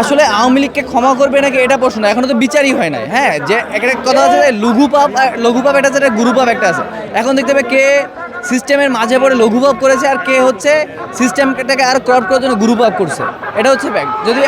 আসলে আওয়ামী লীগকে ক্ষমা করবে নাকি এটা প্রশ্ন? এখনও তো বিচারই হয় নাই। হ্যাঁ যে একটা কথা আছে যে লঘু পাপ লঘু পাপ একটা আছে গুরুপাপ গুরু পাপ একটা আছে। এখন দেখতে হবে কে সিস্টেমের মাঝে পড়ে লঘুপাপ করেছে আর কে হচ্ছে সিস্টেমটাকে আর ক্রপ করার জন্য গুরুপাপ করছে। এটা হচ্ছে ফ্যাক্ট যদি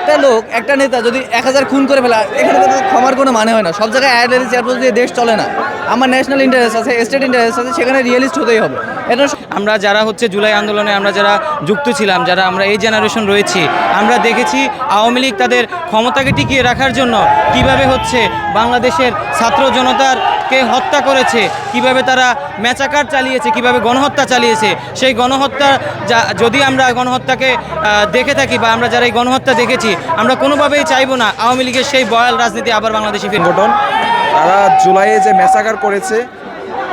একটা লোক, একটা নেতা যদি এক হাজার খুন করে ফেলা, এখানে তো ক্ষমার কোনো মানে হয় না। সব জায়গায় অ্যাড চেয়ারপারসন দিয়ে দেশ চলে না। আমার ন্যাশনাল ইন্টারেস্ট আছে স্টেট ইন্টারেস্ট আছে, সেখানে রিয়েলিস্ট হতেই হবে। এটা আমরা যারা হচ্ছে জুলাই আন্দোলনে, আমরা যারা যুক্ত ছিলাম, যারা আমরা এই জেনারেশন রয়েছি, আমরা দেখেছি আওয়ামী লীগ তাদের ক্ষমতাকে টিকিয়ে রাখার জন্য কীভাবে হচ্ছে বাংলাদেশের ছাত্র জনতার কে হত্যা করেছে, কীভাবে তারা ম্যাচাকার চালিয়েছে, কীভাবে গণহত্যা চালিয়েছে, সেই গণহত্যা যা, যদি আমরা গণহত্যাকে দেখে থাকি বা আমরা যারা এই গণহত্যা দেখেছি, আমরা কোনোভাবেই চাইব না আওয়ামী লীগের সেই বয়াল রাজনীতি আবার বাংলাদেশে ফিরে সংগঠন, তারা জুলাইয়ে যে ম্যাচাকার করেছে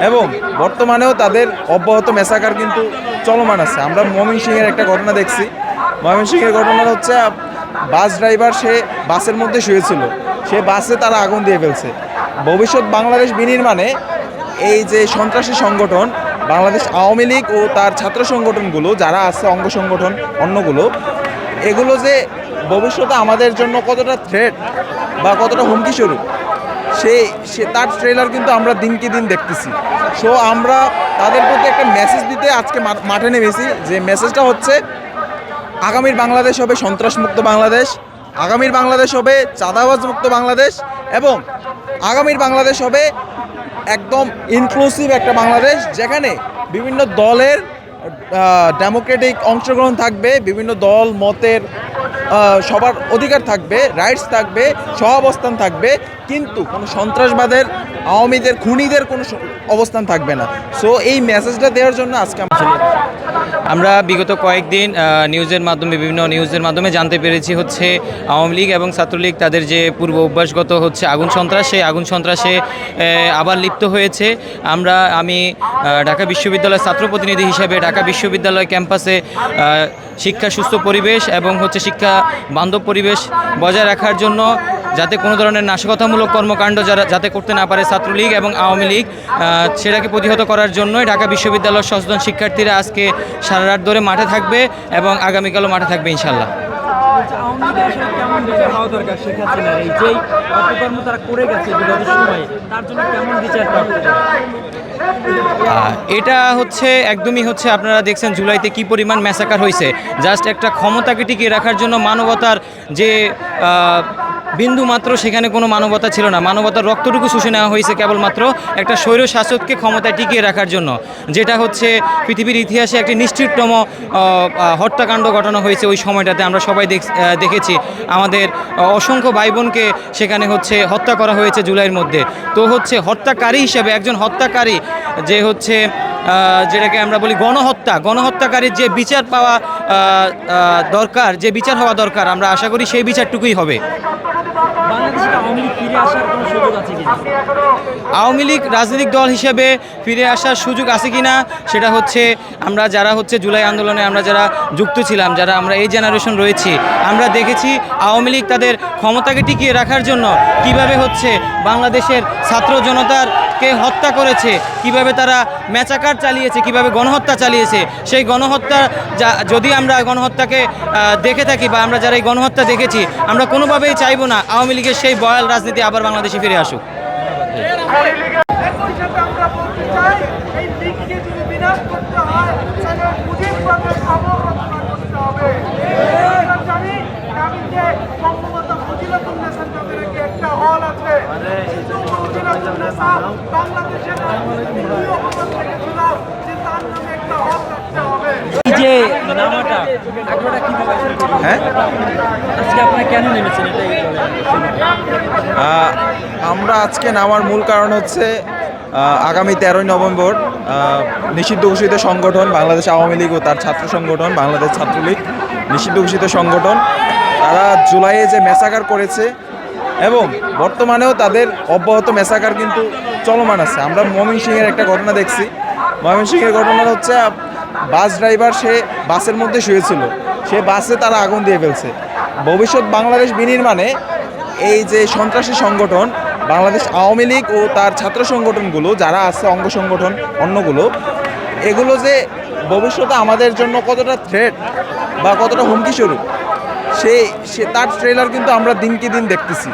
এবং বর্তমানেও তাদের অব্যাহত ম্যাচাকার কিন্তু চলমান আছে। আমরা ময়মনসিংহের একটা ঘটনা দেখছি। ময়মনসিংহের ঘটনা হচ্ছে, বাস ড্রাইভার সে বাসের মধ্যে শুয়েছিল। সে বাসে তারা আগুন দিয়ে ফেলছে। ভবিষ্যৎ বাংলাদেশ বিনির্মাণে এই যে সন্ত্রাসী সংগঠন, বাংলাদেশ আওয়ামী লীগ ও তার ছাত্র সংগঠনগুলো, যারা আছে অঙ্গ সংগঠন, অন্যগুলো, এগুলো যে ভবিষ্যতে আমাদের জন্য কতটা থ্রেট বা কতটা হুমকি স্বরূপ সেই সে, তার ট্রেলার কিন্তু আমরা দিনকে দিন দেখতেছি। সো আমরা তাদের প্রতি একটা মেসেজ দিতে আজকে মাঠে নেমেছি যে মেসেজটা হচ্ছে, আগামীর বাংলাদেশ হবে সন্ত্রাসমুক্ত বাংলাদেশ। আগামীর বাংলাদেশ হবে চাঁদাবাজ মুক্ত বাংলাদেশ এবং আগামীর বাংলাদেশ হবে একদম ইনক্লুসিভ একটা বাংলাদেশ, যেখানে বিভিন্ন দলের ডেমোক্রেটিক অংশগ্রহণ থাকবে, বিভিন্ন দল, মতের সবার অধিকার থাকবে রাইটস থাকবে সহাবস্থান থাকবে, কিন্তু কোনো সন্ত্রাসবাদের, আওয়ামীদের, খুনিদের কোনো অবস্থান থাকবে না। সো এই মেসেজটা দেওয়ার জন্য আজকে আমরা আমরা বিগত কয়েকদিন নিউজের মাধ্যমে, বিভিন্ন নিউজের মাধ্যমে জানতে পেরেছি হচ্ছে আওয়ামী লীগ এবং ছাত্রলীগ তাদের যে পূর্ব অভ্যাসগত হচ্ছে আগুন সন্ত্রাস, সেই আগুন সন্ত্রাসে আবার লিপ্ত হয়েছে। আমরা, আমি ঢাকা বিশ্ববিদ্যালয়ের ছাত্র প্রতিনিধি হিসেবে ঢাকা বিশ্ববিদ্যালয় ক্যাম্পাসে শিক্ষা সুস্থ পরিবেশ এবং হচ্ছে শিক্ষা বান্ধব পরিবেশ বজায় রাখার জন্য যাতে কোনো ধরনের নাশকতামূলক কর্মকাণ্ড যারা যাতে করতে না পারে ছাত্রলীগ এবং আওয়ামী লীগ সেটাকে প্রতিহত করার জন্যই ঢাকা বিশ্ববিদ্যালয়ের সচেতন শিক্ষার্থীরা আজকে সারা রাত ধরে মাঠে থাকবে এবং আগামীকালও মাঠে থাকবে ইনশাল্লাহ এটা হচ্ছে একদমই হচ্ছে আপনারা দেখছেন জুলাইতে কি পরিমাণ ম্যাসাকার হয়েছে। জাস্ট একটা ক্ষমতাকে টিকিয়ে রাখার জন্য মানবতার যে বিন্দু মাত্র সেখানে কোনো মানবতা ছিল না। মানবতার রক্তটুকু শুষে নেওয়া হয়েছে কেবলমাত্র একটা স্বৈর শাসককে ক্ষমতায় টিকিয়ে রাখার জন্য। যেটা হচ্ছে পৃথিবীর ইতিহাসে একটি নিশ্চিততম হত্যাকাণ্ড ঘটানো হয়েছে ওই সময়টাতে। আমরা সবাই দেখ- দেখেছি আমাদের অসংখ্য ভাই বোনকে সেখানে হচ্ছে হত্যা করা হয়েছে জুলাইয়ের মধ্যে। তো হচ্ছে হত্যাকারী হিসেবে একজন হত্যাকারী যে হচ্ছে যেটাকে আমরা বলি গণহত্যা। গণহত্যাকারীর যে বিচার পাওয়া দরকার যে বিচার হওয়া দরকার আমরা আশা করি সেই বিচারটুকুই হবে। আওয়ামী লীগ রাজনৈতিক দল হিসেবে ফিরে আসার সুযোগ আছে কি না সেটা হচ্ছে আমরা যারা হচ্ছে জুলাই আন্দোলনে আমরা যারা যুক্ত ছিলাম যারা আমরা এই জেনারেশন রয়েছি আমরা দেখেছি আওয়ামী লীগ তাদের ক্ষমতাকে টিকিয়ে রাখার জন্য কীভাবে হচ্ছে বাংলাদেশের ছাত্র জনতার কে হত্যা করেছে? কীভাবে তারা ম্যাচাকার চালিয়েছে? কীভাবে গণহত্যা চালিয়েছে? সেই গণহত্যা যা, যদি আমরা গণহত্যাকে দেখে থাকি বা আমরা যারা এই গণহত্যা দেখেছি, আমরা কোনোভাবেই চাইব না আওয়ামী লীগের সেই বয়াল রাজনীতি আবার বাংলাদেশে ফিরে আসুক একই সাথে আমরা বলতে চাই এই দিককে যদি বিনাশ করতে হয় তাহলে মুজিব বাদের অবরচনা করতে হবে আমরা জানি আমি যে সম্ভবত ফজিলাতুন্নেসার তাদের কি একটা হল আছে কিন্তু ফজিলাতুন্নেসা বাংলাদেশের রাজনীতির দ্বিতীয় অবস্থান থেকে ছিল যে নামাটা? হ্যাঁ? আজকে আপনারা কেন নেমেছেন? এটাই আমরা আজকে নামার মূল কারণ হচ্ছে আগামী তেরোই নভেম্বর নিষিদ্ধ ঘোষিত সংগঠন বাংলাদেশ আওয়ামী লীগ ও তার ছাত্র সংগঠন বাংলাদেশ ছাত্রলীগ নিষিদ্ধ ঘোষিত সংগঠন। তারা জুলাইয়ে যে মেসাকার করেছে এবং বর্তমানেও তাদের অব্যাহত মেসাকার কিন্তু চলমান আছে। আমরা ময়মনসিংহের একটা ঘটনা দেখছি। ময়মনসিংহের ঘটনা হচ্ছে, বাস ড্রাইভার সে বাসের মধ্যে শুয়েছিল। সে বাসে তারা আগুন দিয়ে ফেলছে। ভবিষ্যৎ বাংলাদেশ বিনির্মাণে এই যে সন্ত্রাসী সংগঠন, বাংলাদেশ আওয়ামী লীগ ও তার ছাত্র সংগঠনগুলো, যারা আছে অঙ্গ সংগঠন, অন্যগুলো, এগুলো যে ভবিষ্যতে আমাদের জন্য কতটা থ্রেট বা কতটা হুমকি স্বরূপ সেই সে তার ট্রেলার কিন্তু আমরা দিনকে দিন দেখতেছি।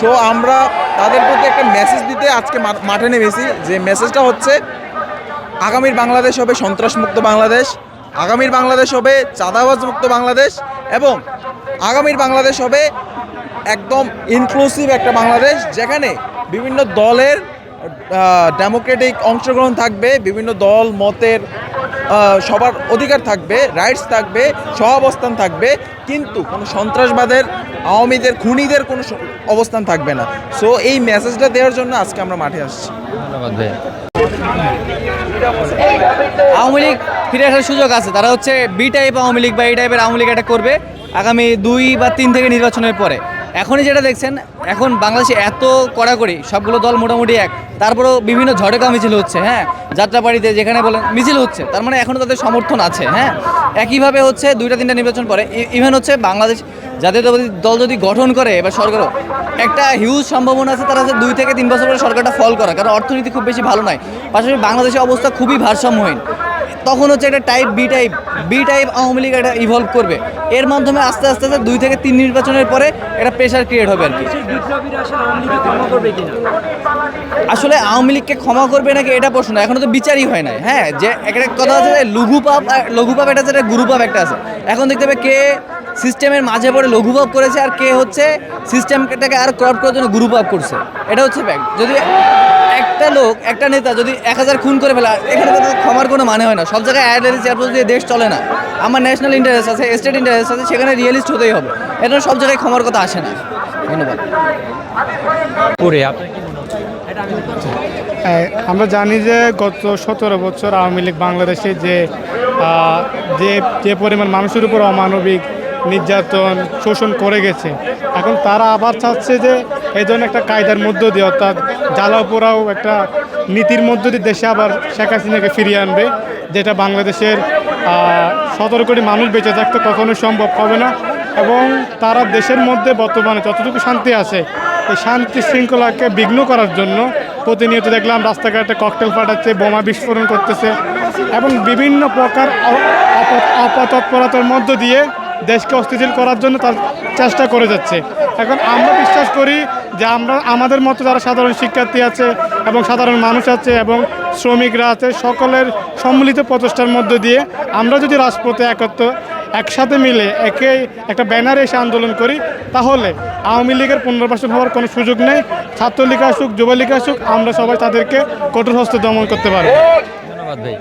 সো আমরা তাদের প্রতি একটা মেসেজ দিতে আজকে মাঠে নেমেছি যে মেসেজটা হচ্ছে, আগামীর বাংলাদেশ হবে সন্ত্রাসমুক্ত বাংলাদেশ, আগামীর বাংলাদেশ হবে চাঁদাবাজ মুক্ত বাংলাদেশ এবং আগামীর বাংলাদেশ হবে একদম ইনক্লুসিভ একটা বাংলাদেশ যেখানে বিভিন্ন দলের ডেমোক্রেটিক অংশগ্রহণ থাকবে বিভিন্ন দল মতের সবার অধিকার থাকবে রাইটস থাকবে সহাবস্থান থাকবে কিন্তু কোনো সন্ত্রাসবাদের আওয়ামীদের খুনিদের কোনো অবস্থান থাকবে না। সো এই মেসেজটা দেওয়ার জন্য আজকে আমরা মাঠে আসছি। ধন্যবাদ ভাই। আওয়ামী লীগ ফিরে আসার সুযোগ আছে। তারা হচ্ছে বি টাইপ আওয়ামী লীগ বা এই টাইপের আওয়ামী লীগ এটা করবে আগামী দুই বা তিন থেকে নির্বাচনের পরে। এখনই যেটা দেখছেন, এখন বাংলাদেশে এত কড়াকড়ি, সবগুলো দল মোটামুটি এক। তারপরেও বিভিন্ন ঝড়েকা মিছিল হচ্ছে হ্যাঁ? যাত্রাবাড়িতে যেখানে বলেন, মিছিল হচ্ছে। তার মানে এখনও তাদের সমর্থন আছে হ্যাঁ? একইভাবে হচ্ছে দুইটা তিনটা নির্বাচন পরে ইভেন হচ্ছে বাংলাদেশ জাতীয়তাবাদী দল যদি গঠন করে, এবার সরকারও, একটা হিউজ সম্ভাবনা আছে, তারা দুই থেকে তিন বছর পরে সরকারটা ফল করা কারণ অর্থনীতি খুব বেশি ভালো নয়। পাশাপাশি বাংলাদেশের অবস্থা খুবই ভারসাম্যহীন। তখন হচ্ছে একটা type B type B type Awami League একটা ইভলভ করবে। এর মাধ্যমে আস্তে আস্তে আস্তে দুই থেকে তিন নির্বাচনের পরে একটা প্রেশার ক্রিয়েট হবে আর কি। আসলে আওয়ামী লীগকে ক্ষমা করবে নাকি এটা প্রশ্ন এখনও তো বিচারই হয় নাই। হ্যাঁ যে একটা কথা আছে যে লঘুপাপ আর লঘু পাপ একটা আছে গুরু পাপ একটা আছে। এখন দেখতে হবে কে সিস্টেমের মাঝে পড়ে লঘুভাব করেছে আর কে হচ্ছে সিস্টেমটাকে আর ক্রপ করার জন্য গুরুভাব করছে। এটা হচ্ছে ফ্যাক্ট যদি একটা লোক একটা নেতা যদি এক হাজার খুন করে ফেলে এখানে তো ক্ষমার কোনো মানে হয় না। সব জায়গায় অ্যাডারি চেয়ারপারসন দিয়ে দেশ চলে না। আমার ন্যাশনাল ইন্টারেস্ট আছে স্টেট ইন্টারেস্ট আছে সেখানে রিয়েলিস্ট হতেই হবে। এটা সব জায়গায় ক্ষমার কথা আসে না। ধন্যবাদ। হ্যাঁ, আমরা জানি যে গত সতেরো বছর আওয়ামী লীগ বাংলাদেশে যে যে যে পরিমাণ মানুষের উপর অমানবিক নির্যাতন, শোষণ করে গেছে। এখন তারা আবার চাচ্ছে যে এই ধরনের একটা কায়দার মধ্য দিয়ে, অর্থাৎ জ্বালাও পোড়াও একটা নীতির মধ্য দিয়ে দেশে আবার শেখ হাসিনাকে ফিরিয়ে আনবে, যেটা বাংলাদেশের সতেরো কোটি মানুষ বেঁচে থাকতে কখনো সম্ভব হবে না। এবং তারা দেশের মধ্যে বর্তমানে যতটুকু শান্তি আছে, এই শান্তি শৃঙ্খলাকে বিঘ্ন করার জন্য প্রতিনিয়ত দেখলাম রাস্তাঘাটে ককটেল ফাটাচ্ছে, বোমা বিস্ফোরণ করতেছে এবং বিভিন্ন প্রকার অপতৎপরতার মধ্য দিয়ে দেশকে অস্থিতিশীল করার জন্য তার চেষ্টা করে যাচ্ছে। এখন আমরা বিশ্বাস করি যে আমরা, আমাদের মতো যারা সাধারণ শিক্ষার্থী আছে এবং সাধারণ মানুষ আছে এবং শ্রমিকরা আছে, সকলের সম্মিলিত প্রচেষ্টার মধ্য দিয়ে আমরা যদি রাজপথে একত্র, একসাথে মিলে একে একটা ব্যানারে এসে আন্দোলন করি, তাহলে আওয়ামী লীগের পুনর্বাসন হওয়ার কোনো সুযোগ নেই। ছাত্রলীগ আসুক, যুবলীগ আসুক, আমরা সবাই তাদেরকে কঠোর হস্তে দমন করতে পারব। ধন্যবাদ ভাই।